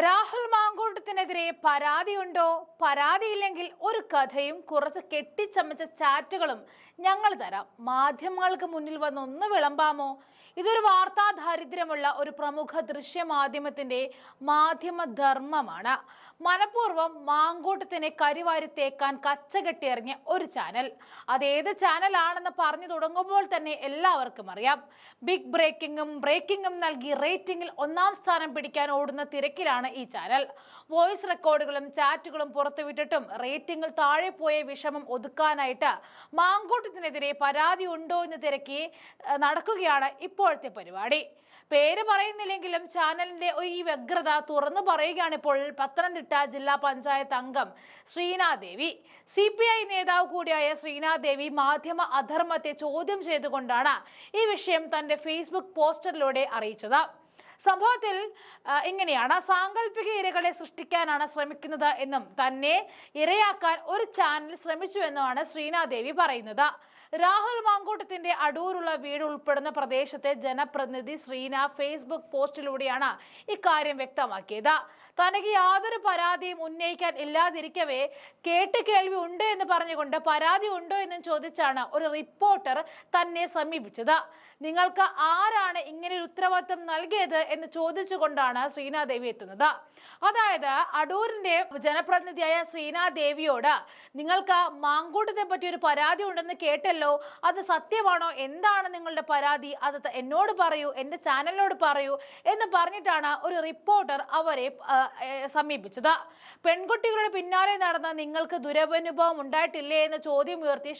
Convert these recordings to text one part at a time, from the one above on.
രാഹുൽ മാങ്കൂട്ടത്തിനെതിരെ പരാതിയുണ്ടോ? പരാതിയില്ലെങ്കിൽ ഒരു കഥയും കുറച്ച് കെട്ടിച്ചമച്ച ചാറ്റുകളും ഞങ്ങൾ തരാം. മാധ്യമങ്ങൾക്ക് മുന്നിൽ വന്ന് ഒന്ന് വിളമ്പാമോ? ഇതൊരു വാർത്താ ദാരിദ്ര്യമുള്ള ഒരു പ്രമുഖ ദൃശ്യമാധ്യമത്തിന്റെ മാധ്യമധർമ്മമാണ് മനഃപൂർവം മാങ്കൂട്ടത്തിനെ കരിവാരി തേക്കാൻ കച്ചകെട്ടിയിറങ്ങിയ ഒരു ചാനൽ. അതേത് ചാനലാണെന്ന് പറഞ്ഞു തുടങ്ങുമ്പോൾ തന്നെ എല്ലാവർക്കും അറിയാം. ബിഗ് ബ്രേക്കിംഗും ബ്രേക്കിംഗും നൽകി റേറ്റിംഗിൽ ഒന്നാം സ്ഥാനം പിടിക്കാൻ ഓടുന്ന തിരക്കിലാണ് ഈ ചാനൽ. വോയിസ് റെക്കോർഡുകളും ചാറ്റുകളും പുറത്തുവിട്ടിട്ടും റേറ്റിംഗിൽ താഴെ പോയ വിഷമം ഒതുക്കാനായിട്ട് മാങ്കൂട്ടത്തിനെതിരെ പരാതി ഉണ്ടോ എന്ന് തിരക്കി നടക്കുകയാണ് ഇപ്പോഴത്തെ പരിപാടി. പേര് പറയുന്നില്ലെങ്കിലും ചാനലിന്റെ ഈ വ്യഗ്രത തുറന്നു പറയുകയാണ് ഇപ്പോൾ പത്തനംതിട്ട ജില്ലാ പഞ്ചായത്ത് അംഗം ശ്രീനാദേവി. സി പി ഐ നേതാവ് കൂടിയായ ശ്രീനാദേവി മാധ്യമ അധർമ്മത്തെ ചോദ്യം ചെയ്തുകൊണ്ടാണ് ഈ വിഷയം തന്റെ ഫേസ്ബുക്ക് പോസ്റ്ററിലൂടെ അറിയിച്ചത്. സംഭവത്തിൽ ഇങ്ങനെയാണ് സാങ്കല്പിക ഇരകളെ സൃഷ്ടിക്കാനാണ് ശ്രമിക്കുന്നത് എന്നും തന്നെ ഇരയാക്കാൻ ഒരു ചാനൽ ശ്രമിച്ചു എന്നുമാണ് ശ്രീനാദേവി പറയുന്നത്. രാഹുൽ മാങ്കൂട്ടത്തിന്റെ അടൂരുള്ള വീട് ഉൾപ്പെടുന്ന പ്രദേശത്തെ ജനപ്രതിനിധി ശ്രീന ഫേസ്ബുക്ക് പോസ്റ്റിലൂടെയാണ് ഇക്കാര്യം വ്യക്തമാക്കിയത്. തനിക്ക് യാതൊരു പരാതിയും ഉന്നയിക്കാൻ ഇല്ലാതിരിക്കവേ കേട്ട് കേൾവി ഉണ്ട് എന്ന് പറഞ്ഞുകൊണ്ട് പരാതി ഉണ്ടോ എന്നും ചോദിച്ചാണ് ഒരു റിപ്പോർട്ടർ തന്നെ സമീപിച്ചത്. നിങ്ങൾക്ക് ആരാണ് ഇങ്ങനെ ഒരു ഉത്തരവാദിത്വം നൽകിയത് എന്ന് ചോദിച്ചുകൊണ്ടാണ് ശ്രീനാദേവി എത്തുന്നത്. അതായത് അടൂരിന്റെ ജനപ്രതിനിധിയായ ശ്രീനാദേവിയോട് നിങ്ങൾക്ക് മാങ്കൂട്ടത്തെ പറ്റി ഒരു പരാതി ഉണ്ടെന്ന് കേട്ടല്ലോ അത് സത്യമാണോ? എന്താണ് നിങ്ങളുടെ പരാതി? അത് എന്നോട് പറയൂ എന്റെ ചാനലിനോട് പറയൂ എന്ന് പറഞ്ഞിട്ടാണ് ഒരു റിപ്പോർട്ടർ അവരെ സമീപിച്ചത്. പെൺകുട്ടികളുടെ പിന്നാലെ നടന്ന നിങ്ങൾക്ക് ദുരനുഭവം ഉണ്ടായിട്ടില്ലേ എന്ന ചോദ്യം ഉയർത്തി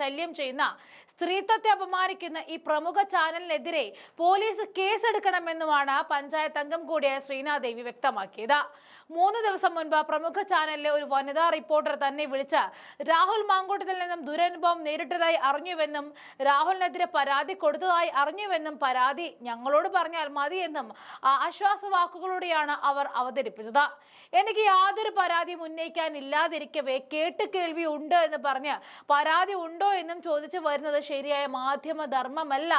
ശല്യം ചെയ്യുന്ന സ്ത്രീത്വത്തെ അപമാനിക്കുന്ന ഈ പ്രമുഖ ചാനലിനെതിരെ പോലീസ് കേസെടുക്കണമെന്നുമാണ് പഞ്ചായത്ത് അംഗം കൂടിയായ ശ്രീനാദേവി വ്യക്തമാക്കിയത്. മൂന്ന് ദിവസം മുൻപ് പ്രമുഖ ചാനലിലെ ഒരു വനിതാ റിപ്പോർട്ടർ തന്നെ വിളിച്ച് രാഹുൽ മാങ്കൂട്ടത്തിൽ നിന്നും ദുരനുഭവം നേരിട്ടതായി അറിഞ്ഞുവെന്നും രാഹുലിനെതിരെ പരാതി കൊടുത്തതായി അറിഞ്ഞുവെന്നും പരാതി ഞങ്ങളോട് പറഞ്ഞാൽ മതിയെന്നും ആ ആശ്വാസ വാക്കുകളോടെയാണ് അവർ അവതരിപ്പിച്ചത്. എനിക്ക് യാതൊരു പരാതിയും ഉന്നയിക്കാൻ ഇല്ലാതിരിക്കവേ കേട്ട് കേൾവി ഉണ്ട് എന്ന് പറഞ്ഞ് പരാതി ഉണ്ടോ എന്നും ചോദിച്ചു വരുന്നത് ശരിയായ മാധ്യമധർമ്മമല്ല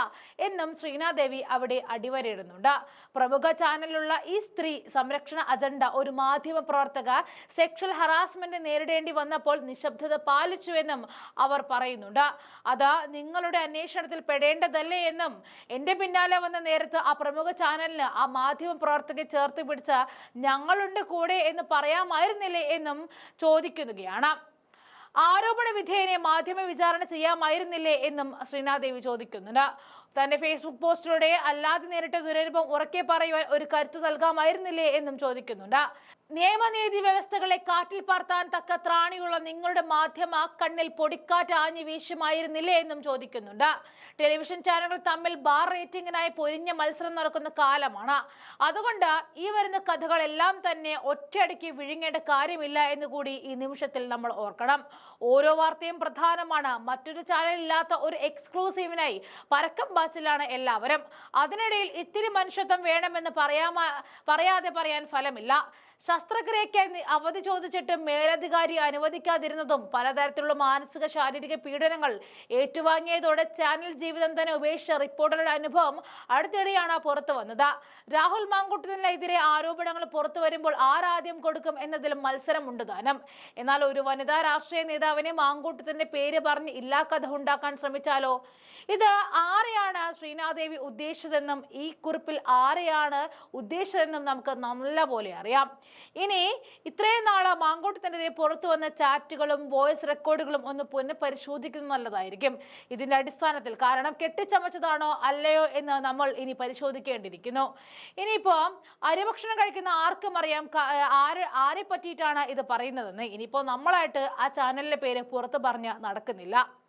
എന്നും ശ്രീനാദേവി അവിടെ അടിവരയിടുന്നുണ്ട്. പ്രമുഖ ചാനലിലുള്ള ഈ സ്ത്രീ സംരക്ഷണ അജണ്ട ഒരു മാധ്യമ പ്രവർത്തക സെക്ഷൽ ഹറാസ്മെന്റ് നേരിടേണ്ടി വന്നപ്പോൾ നിശബ്ദത പാലിച്ചുവെന്നും അവർ പറയുന്നുണ്ട്. അതാ നിങ്ങളുടെ അന്വേഷണത്തിൽ പെടേണ്ടതല്ലേ എന്നും എന്റെ പിന്നാലെ വന്ന നേരത്ത് ആ പ്രമുഖ ചാനലിന് ആ മാധ്യമ പ്രവർത്തകരെ ചേർത്ത് പിടിച്ച ഞങ്ങളുണ്ട് കൂടെ എന്ന് പറയാമായിരുന്നില്ലേ എന്നും ചോദിക്കുകയാണ്. ആരോപണ വിധേയനെ മാധ്യമ വിചാരണ ചെയ്യാമായിരുന്നില്ലേ എന്നും ശ്രീനാദേവി ചോദിക്കുന്നുണ്ട്. തന്റെ ഫേസ്ബുക്ക് പോസ്റ്റിലൂടെ അല്ലാതെ നേരിട്ട ദുരനുഭവം ഉറക്കെ പറയുവാൻ ഒരു കരുത്ത് നൽകാമായിരുന്നില്ലേ എന്നും ചോദിക്കുന്നുണ്ട്. നിയമനീതി വ്യവസ്ഥകളെ കാറ്റിൽ പാർത്താൻ തക്ക ത്രാണിയുള്ള നിങ്ങളുടെ മാധ്യമ കണ്ണിൽ പൊടിക്കാറ്റ് ആഞ്ഞു വീശുമായിരുന്നില്ലേ എന്നും ചോദിക്കുന്നുണ്ട്. ടെലിവിഷൻ ചാനലുകൾ തമ്മിൽ ബാർ റേറ്റിംഗിനായി പൊരിഞ്ഞ മത്സരം നടക്കുന്ന കാലമാണ്. അതുകൊണ്ട് ഈ വരുന്ന കഥകളെല്ലാം തന്നെ ഒറ്റയടിക്ക് വിഴുങ്ങേണ്ട കാര്യമില്ല എന്ന് കൂടി ഈ നിമിഷത്തിൽ നമ്മൾ ഓർക്കണം. ഓരോ വാർത്തയും പ്രധാനമാണ്. മറ്റൊരു ചാനലില്ലാത്ത ഒരു എക്സ്ക്ലൂസീവിനായി പരക്കം ബാസിലാണ് എല്ലാവരും. അതിനിടയിൽ ഇത്തിരി മനുഷ്യത്വം വേണമെന്ന് പറയാ പറയാതെ പറയാൻ ഫലമില്ല. ശസ്ത്രക്രിയയ്ക്ക് നി- അവധി ചോദിച്ചിട്ട് മേലധികാരി അനുവദിക്കാതിരുന്നതും പലതരത്തിലുള്ള മാനസിക ശാരീരിക പീഡനങ്ങൾ ഏറ്റുവാങ്ങിയതോടെ ചാനൽ ജീവിതം തന്നെ ഉപേക്ഷിച്ച റിപ്പോർട്ടറുടെ അനുഭവം അടുത്തിടെയാണ് പുറത്തു വന്നത്. രാഹുൽ മാങ്കുട്ടിനെതിരെ ആരോപണങ്ങൾ പുറത്തു വരുമ്പോൾ ആരാദ്യം കൊടുക്കും എന്നതിലും മത്സരമുണ്ട് താനും. എന്നാൽ ഒരു വനിതാ രാഷ്ട്രീയ നേതാവിനെ മാങ്കൂട്ടത്തിന്റെ പേര് പറഞ്ഞ് ഇല്ലാ കഥ ഉണ്ടാക്കാൻ ശ്രമിച്ചാലോ? ഇത് ആരെയാണ് ശ്രീനാദേവി ഉദ്ദേശിച്ചതെന്നും ഈ കുറിപ്പിൽ ആരെയാണ് ഉദ്ദേശിച്ചതെന്നും നമുക്ക് നല്ല പോലെ അറിയാം. ഇനി ഇത്രയും നാൾ മാങ്കോട്ടത്തിനെതിരെ പുറത്തു വന്ന ചാറ്റുകളും വോയിസ് റെക്കോർഡുകളും ഒന്ന് പുനഃപരിശോധിക്കുന്നത് നല്ലതായിരിക്കും. ഇതിന്റെ അടിസ്ഥാനത്തിൽ കാരണം കെട്ടിച്ചമച്ചതാണോ അല്ലയോ എന്ന് നമ്മൾ ഇനി പരിശോധിക്കേണ്ടിയിരിക്കുന്നു. ഇനിയിപ്പോൾ അരിഭക്ഷണം കഴിക്കുന്ന ആർക്കും അറിയാം. ആര് ആരെ പറ്റിയിട്ടാണ് ഇത് പറയുന്നതെന്ന്. ഇനിയിപ്പോൾ നമ്മളായിട്ട് ആ ചാനലിന്റെ പേര് പുറത്ത് പറഞ്ഞ് നടക്കുന്നില്ല.